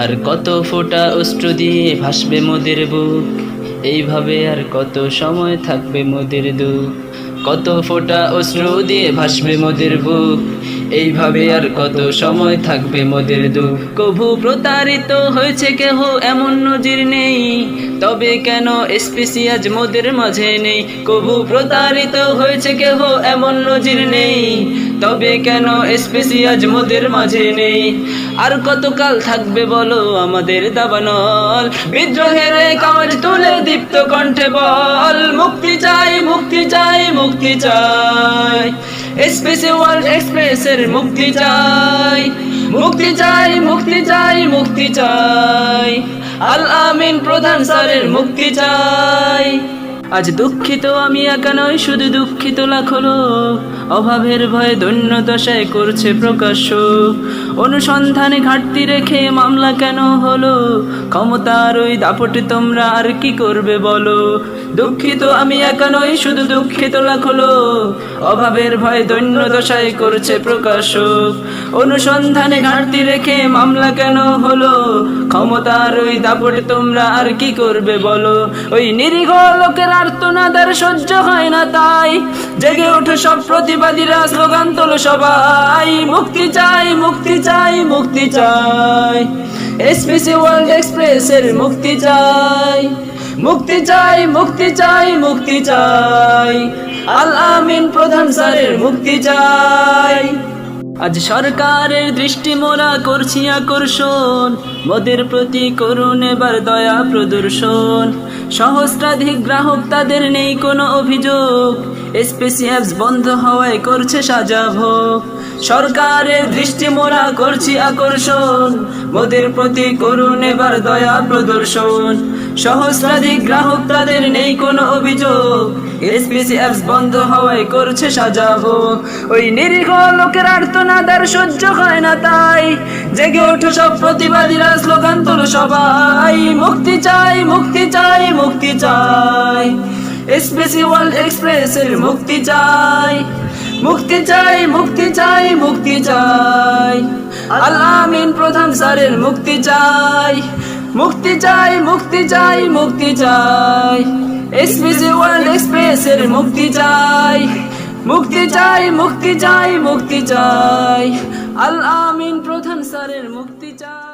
আর কত ফোটা অস্ত্র দিয়ে ভাসবে মোদের বুক? এইভাবে আর কত সময় থাকবে মোদের দুঃখ? কত ফোটা অস্ত্র দিয়ে ভাসবে মোদের বুক? এইভাবে আর কত সময় থাকবে মোদের দুঃখ? কভু প্রতারিত হয়েছে কেহ? এমন নজির নেই। তবে কেন এসপিসি মোদের মাঝে নেই? কভু প্রতারিত হয়েছে কেহ? এমন নজির নেই। তবে কেন এসপিসি মোদের মাঝে নেই? আর কতকাল থাকবে বলো আমাদের দাবানল? বিদ্রোহের আওয়াজ তুলে দীপ্ত কণ্ঠে বল, মুক্তি চাই মুক্তি চাই মুক্তি চাই। ওয়ার্ল্ড এক্সপ্রেসের মুক্তি চাই মুক্তি চাই মুক্তি চাই মুক্তি চাই। আল আমিন প্রধান স্যারের মুক্তি চাই। আজ দুঃখিত আমি একা নয় শুধু দুঃখিত লাখো লোক। অভাবের ভয়ে দৈন্য দশায় করছে প্রকাশ্য। অনুসন্ধানে ঘাটতি রেখে মামলা কেন হলো? ক্ষমতার ওই দাপটে তোমরা আর কি করবে বলো? দুঃখিত, আমি একা নই, শুধু দুঃখিত লোক অভাবের ভয়ে দৈন্য দশায় করছে প্রকাশ্য। অনুসন্ধানে ঘাটতি রেখে মামলা কেন হলো? ক্ষমতার ওই দাপটে তোমরা আর কি করবে বলো? ওই নিরীহ লোকের আর্তনাদার সহ্য হয় না তাই। জেগে ওঠো সব প্রতিবাদীরা স্লোগান তোলো সবাই। মুক্তি চাই মুক্তি চাই মুক্তি চাই। এসপিসি ওয়ার্ল্ড এক্সপ্রেসের মুক্তি চাই। মুক্তি চাই মুক্তি চাই মুক্তি চাই। আল আমিন প্রধান স্যারের মুক্তি চাই। আজ সরকারের দৃষ্টি মোরা করছি আকর্ষণ। মোদের প্রতি করুন এবার দয়া প্রদর্শন। সহস্রাধিক গ্রাহক তাদের নেই কোনো অভিযোগ। এসপিসি অ্যাপস বন্ধ হওয়ায় করছে সাজাভ সরকারের দৃষ্টি মোরা করছি আকর্ষণ। মোদের প্রতি করুন এবার দয়া প্রদর্শন। সহস্রাধিক গ্রাহক তাদের নেই কোনো অভিযোগ। এসপিসি অ্যাপস বন্ধ হওয়ায় করছে সাজাবো ওই নিরীহ লোকের আর্তনাদার সহ্য হয় না তাই। জেগে ওঠো সব প্রতিবাদীরা স্লোগান তোলো সবাই। মুক্তি চাই মুক্তি চাই মুক্তি চাই। ওয়ার্ল্ড এক্সপ্রেসের মুক্তি চাই মুক্তি চাই মুক্তি চাই মুক্তি চাই। আল আমিন প্রধান স্যারের মুক্তি চাই মুক্তি চাই মুক্তি চাই মুক্তি চাই। এসপিসি ওয়ার্ল্ড এক্সপ্রেসের মুক্তি চাই মুক্তি চাই মুক্তি চাই মুক্তি চাই। আল আমিন প্রধান স্যারের মুক্তি চাই।